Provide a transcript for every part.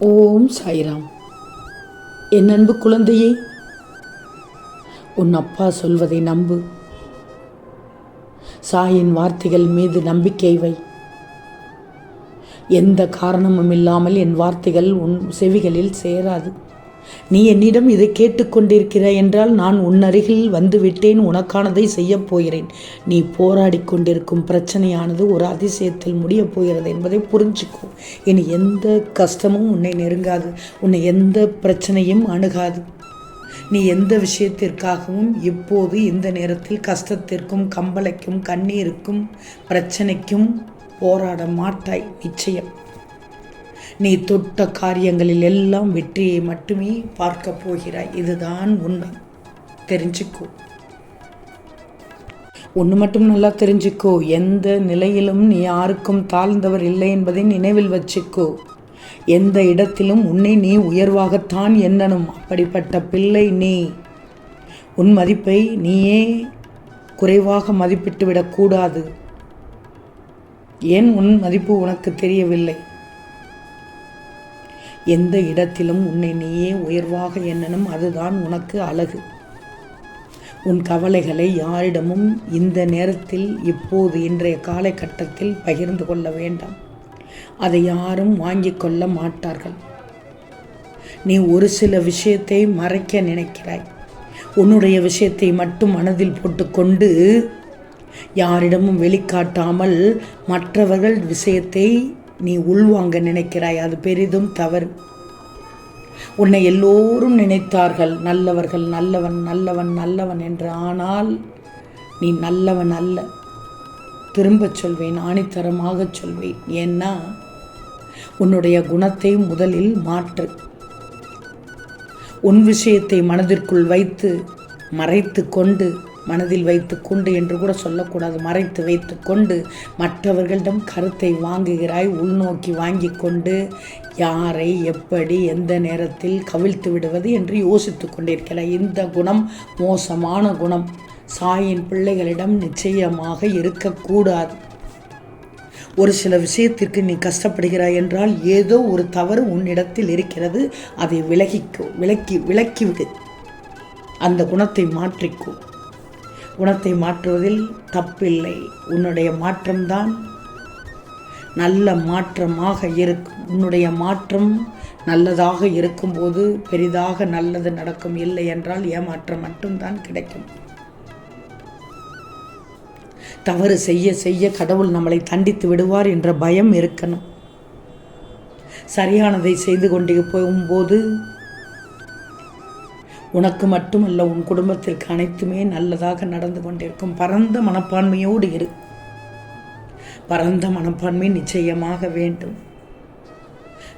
ஓம் சாய்ராம். என் அன்பு குழந்தையே உன் அப்பா சொல்வதை நம்பு. சாயின் வார்த்தைகள் மீது நம்பிக்கை வை. எந்த காரணமும் இல்லாமல் என் வார்த்தைகள் உன் செவிகளில் சேராது. நீ என்னிடம் இதை கேட்டுக்கொண்டிருக்கிறாய் என்றால் நான் உன் அருகில் வந்துவிட்டேன் உனக்கானதை செய்யப் போகிறேன். நீ போராடி கொண்டிருக்கும் பிரச்சனையானது ஒரு அதிசயத்தில் முடியப் போகிறது என்பதை புரிஞ்சுக்கும் இனி எந்த கஷ்டமும் உன்னை நெருங்காது உன்னை எந்த பிரச்சனையும் அணுகாது. நீ எந்த விஷயத்திற்காகவும் இப்போது இந்த நேரத்தில் கஷ்டத்திற்கும் கம்பளைக்கும் கண்ணீருக்கும் பிரச்சனைக்கும் போராட மாட்டாய் நிச்சயம். நீ தொட்ட காரியங்களில் எல்லாம் வெற்றியை மட்டுமே பார்க்க போகிறாய். இதுதான் உண்மை. தெரிஞ்சுக்கோ. ஒன்று மட்டும் நல்லா தெரிஞ்சுக்கோ. எந்த நிலையிலும் நீ யாருக்கும் தாழ்ந்தவர் இல்லை என்பதை நினைவில் வச்சுக்கோ. எந்த இடத்திலும் உன்னை நீ உயர்வாகத்தான் எண்ணணும். அப்படிப்பட்ட பிள்ளை நீ. உன் மதிப்பை நீயே குறைவாக மதிப்பிட்டு விடக்கூடாது ஏன் உன் மதிப்பு உனக்கு தெரியவில்லை? எந்த இடத்திலும் உன்னை நீயே உயர்வாக எண்ணணும் அதுதான் உனக்கு அழகு. உன் கவலைகளை யாரிடமும் இந்த நேரத்தில் இப்போது இன்றைய காலகட்டத்தில் பகிர்ந்து கொள்ள வேண்டாம். அதை யாரும் வாங்கிக் கொள்ள மாட்டார்கள். நீ ஒரு சில விஷயத்தை மறைக்க நினைக்கிறாய். உன்னுடைய விஷயத்தை மட்டும் மனதில் போட்டுக்கொண்டு யாரிடமும் வெளிக்காட்டாமல் மற்றவர்கள் விஷயத்தை நீ உள்வாங்க நினைக்கிறாய் அது பெரிதும் தவறு. உன்னை எல்லோரும் நினைத்தார்கள் நல்லவர்கள் நல்லவன் நல்லவன் நல்லவன் என்று. ஆனால் நீ நல்லவன் அல்ல. திரும்பச் சொல்வேன் ஆணித்தரமாக சொல்வேன். ஏன்னா உன்னுடைய குணத்தை முதலில் மாற்று. உன் விஷயத்தை மனதிற்குள் வைத்து மறைத்து கொண்டு மனதில் வைத்து கொண்டு என்று கூட சொல்லக்கூடாது. மறைத்து வைத்து கொண்டு மற்றவர்களிடம் கருத்தை வாங்குகிறாய் உள்நோக்கி வாங்கி கொண்டு யாரை எப்படி எந்த நேரத்தில் கவிழ்த்து விடுவது என்று யோசித்து கொண்டிருக்கிறாய். இந்த குணம் மோசமான குணம். சாயின் பிள்ளைகளிடம் நிச்சயமாக இருக்கக்கூடாது. ஒரு சில விஷயத்திற்கு நீ கஷ்டப்படுகிறாய் என்றால் ஏதோ ஒரு தவறு உன்னிடத்தில் இருக்கிறது. அதை விலகிக்கோ விலக்கி விலக்கிவிடு அந்த குணத்தை மாற்றிக்கோ. குணத்தை மாற்றுவதில் தப்பில்லை. உன்னுடைய மாற்றம்தான் நல்ல மாற்றமாக இருக்கும். உன்னுடைய மாற்றம் நல்லதாக இருக்கும்போது பெரிதாக நல்லது நடக்கும் இல்லை என்றால் ஏமாற்றம் மட்டும்தான் கிடைக்கும். தவறு செய்ய செய்ய கடவுள் நம்மளை தண்டித்து விடுவார் என்ற பயம் இருக்கணும். சரியானதை செய்து கொண்டே போகும்போது உனக்கு மட்டுமல்ல உன் குடும்பத்திற்கு அனைத்துமே நல்லதாக நடந்து கொண்டிருக்கும். பரந்த மனப்பான்மையோடு இரு. பரந்த மனப்பான்மை நிச்சயமாக வேண்டும்.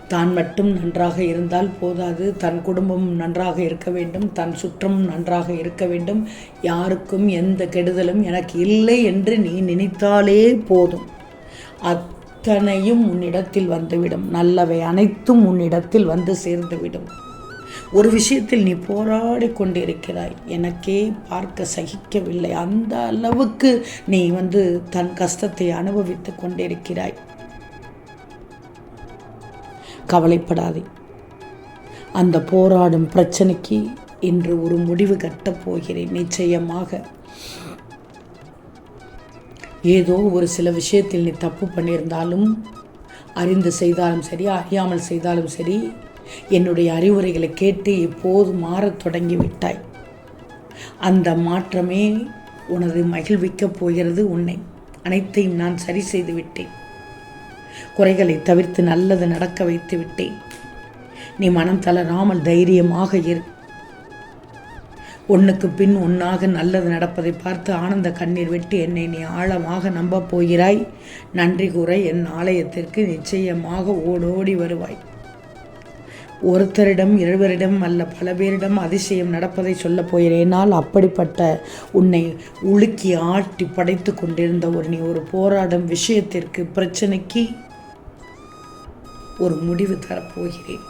தான் மட்டும் நன்றாக இருந்தால் போதாது. தன் குடும்பம் நன்றாக இருக்க வேண்டும். தன் சுற்றம் நன்றாக இருக்க வேண்டும். யாருக்கும் எந்த கெடுதலும் எனக்கு இல்லை என்று நீ நினைத்தாலே போதும். அத்தனையும் உன்னிடத்தில் வந்துவிடும். நல்லவை அனைத்தும் உன்னிடத்தில் வந்து சேர்ந்துவிடும். ஒரு விஷயத்தில் நீ போராடி கொண்டிருக்கிறாய். எனக்கே பார்க்க சகிக்கவில்லை. அந்த அளவுக்கு நீ வந்து தன் கஷ்டத்தை அனுபவித்து கொண்டிருக்கிறாய். கவலைப்படாதே. அந்த போராடும் பிரச்சனைக்கு இன்று ஒரு முடிவு கட்டப் போகிறேன். நிச்சயமாக. ஏதோ ஒரு சில விஷயத்தில் நீ தப்பு பண்ணியிருந்தாலும் அறிந்து செய்தாலும் சரி அறியாமல் செய்தாலும் சரி என்னுடைய அறிவுரைகளை கேட்டு இப்போது மாறத் தொடங்கி விட்டாய் அந்த மாற்றமே உனது மகிழ்விக்கப் போகிறது உன்னை. அனைத்தையும் நான் சரி செய்து விட்டேன். குறைகளை தவிர்த்து நல்லது நடக்க வைத்து விட்டேன். நீ மனம் தளராமல் தைரியமாக இரு. ஒன்றுக்கு பின் ஒன்றாக நல்லது நடப்பதை பார்த்து ஆனந்த கண்ணீர் விட்டு என்னை நீ ஆழமாக நம்பப் போகிறாய். நன்றி கூற என் ஆலயத்திற்கு நிச்சயமாக ஓடோடி வருவாய். ஒருத்தரிடம் இருவரிடம் அல்ல பல பேரிடம் அதிசயம் நடப்பதை சொல்லப் போகிறேனால் அப்படிப்பட்ட உன்னை உலுக்கி ஆட்டி படைத்து கொண்டிருந்த ஒரு நீ ஒரு போராடும் விஷயத்திற்கு பிரச்சனைக்கு ஒரு முடிவு தரப்போகிறேன்.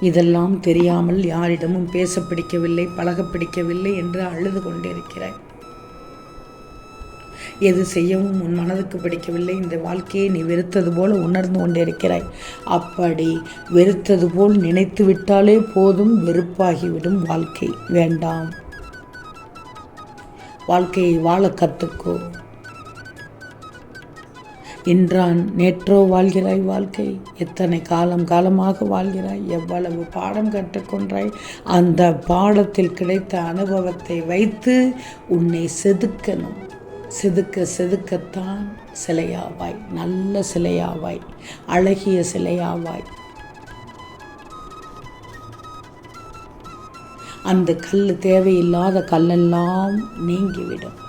இதெல்லாம் தெரியாமல் யாரிடமும் பேச பிடிக்கவில்லை பழக பிடிக்கவில்லை என்று அழுது கொண்டிருக்கிறாய். எது செய்யவும் உன் மனதுக்கு பிடிக்கவில்லை. இந்த வாழ்க்கையை நீ வெறுத்தது போல உணர்ந்து கொண்டிருக்கிறாய். அப்படி வெறுத்தது போல் நினைத்து விட்டாலே போதும் வெறுப்பாகிவிடும் வாழ்க்கை. வேண்டாம். வாழ்க்கையை வாழ கற்றுக்கோ இன்றான் நேற்றோ வாழ்கிறாய் வாழ்க்கை எத்தனை காலம் காலமாக வாழ்கிறாய் எவ்வளவு பாடம் கற்றுக்கொண்டாய் அந்த பாடத்தில் கிடைத்த அனுபவத்தை வைத்து உன்னை செதுக்கணும். செதுக்க செதுக்கத்தான் சிலையாவாய். நல்ல சிலையாவாய். அழகிய சிலையாவாய். அந்த கல் தேவையில்லாத கல்லெல்லாம் நீங்கிவிடும்.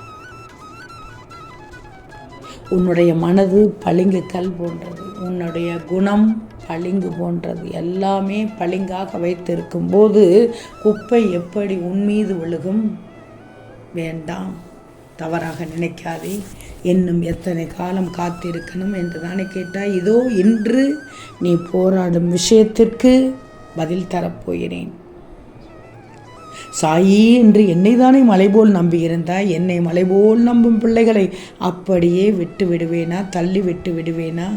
உன்னுடைய மனது பளிங்கு கல் போன்றது. உன்னுடைய குணம் பளிங்கு போன்றது. எல்லாமே பளிங்காக வைத்திருக்கும் போது குப்பை எப்படி உன் மீது விழுகும்? வேண்டாம். தவறாக நினைக்காதே. இன்னும் எத்தனை காலம் காத்திருக்கணும் என்று தானே கேட்டால் இதோ இன்று நீ போராடும் விஷயத்திற்கு பதில் தரப்போகிறேன். சாயி என்று என்னை தானே மலைபோல் நம்பியிருந்தாய்? என்னை மலைபோல் நம்பும் பிள்ளைகளை அப்படியே விட்டு விடுவேனா தள்ளி விட்டு விடுவேனா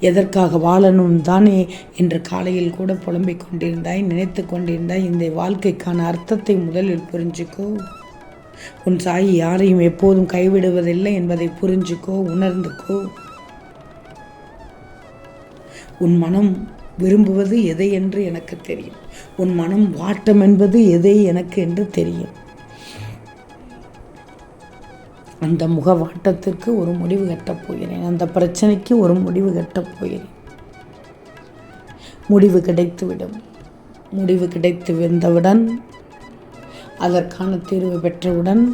எதற்காக வாழணும் தானே என்று காலையில் கூட புலம்பிக் கொண்டிருந்தாய் நினைத்து கொண்டிருந்தாய். இந்த வாழ்க்கைக்கான அர்த்தத்தை முதலில் புரிஞ்சுக்கோ. உன் சாய் யாரையும் எப்போதும் கைவிடுவதில்லை என்பதை புரிஞ்சுக்கோ உணர்ந்துக்கோ. உன் மனம் விரும்புவது எதை என்று எனக்கு தெரியும். உன் மனம் வாட்டம் என்பது எதை எனக்கு என்று தெரியும். அந்த முகவாட்டத்திற்கு ஒரு முடிவு கட்டப் போகிறேன். அந்த பிரச்சனைக்கு ஒரு முடிவு கட்டப் போகிறேன். முடிவு கிடைத்துவிடும். முடிவு கிடைத்து வந்தவுடன் அதற்கான தீர்வு பெற்றவுடன்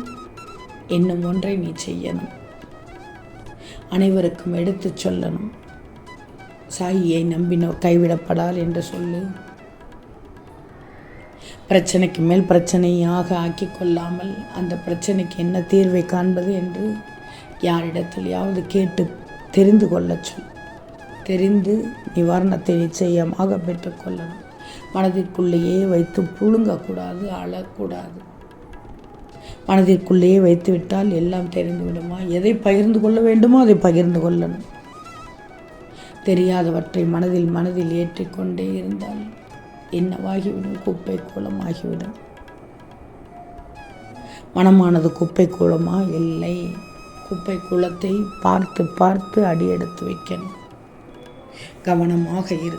இன்னும் ஒன்றை நீ செய்யணும். அனைவருக்கும் எடுத்துச் சொல்லணும். சாயியை நம்பினோர் கைவிடப்படால் என்று சொல்லு. பிரச்சனைக்கு மேல் பிரச்சனையாக ஆக்கி கொள்ளாமல் அந்த பிரச்சனைக்கு என்ன தீர்வை காண்பது என்று யாரிடத்திலேயாவது கேட்டு தெரிந்து கொள்ள சொல். தெரிந்து நிவாரணத்தை நிச்சயமாக பெற்றுக்கொள்ளணும் மனதிற்குள்ளேயே வைத்து புழுங்கக்கூடாது அழக்கூடாது. மனதிற்குள்ளேயே வைத்து விட்டால் எல்லாம் தெரிந்து விடுமா எதை பகிர்ந்து கொள்ள வேண்டுமோ அதை பகிர்ந்து கொள்ளணும். தெரியாதவற்றை மனதில் மனதில் ஏற்றிக்கொண்டே இருந்தால் என்னவாகிவிடும் குப்பை கோலமாகிவிடும் மனமானது குப்பை கூலமா? இல்லை. குப்பை குளத்தை பார்த்து பார்த்து அடி எடுத்து வைக்கணும். கவனமாக இரு.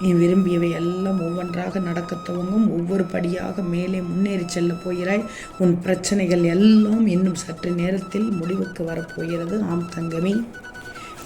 நீ விரும்பியவை எல்லாம் ஒவ்வொன்றாக நடக்க துவங்கும். ஒவ்வொரு படியாக மேலே முன்னேறி செல்ல போகிறாய். உன் பிரச்சனைகள் எல்லாம் இன்னும் சற்று நேரத்தில் முடிவுக்கு வரப்போகிறது ஆம் தங்கமே.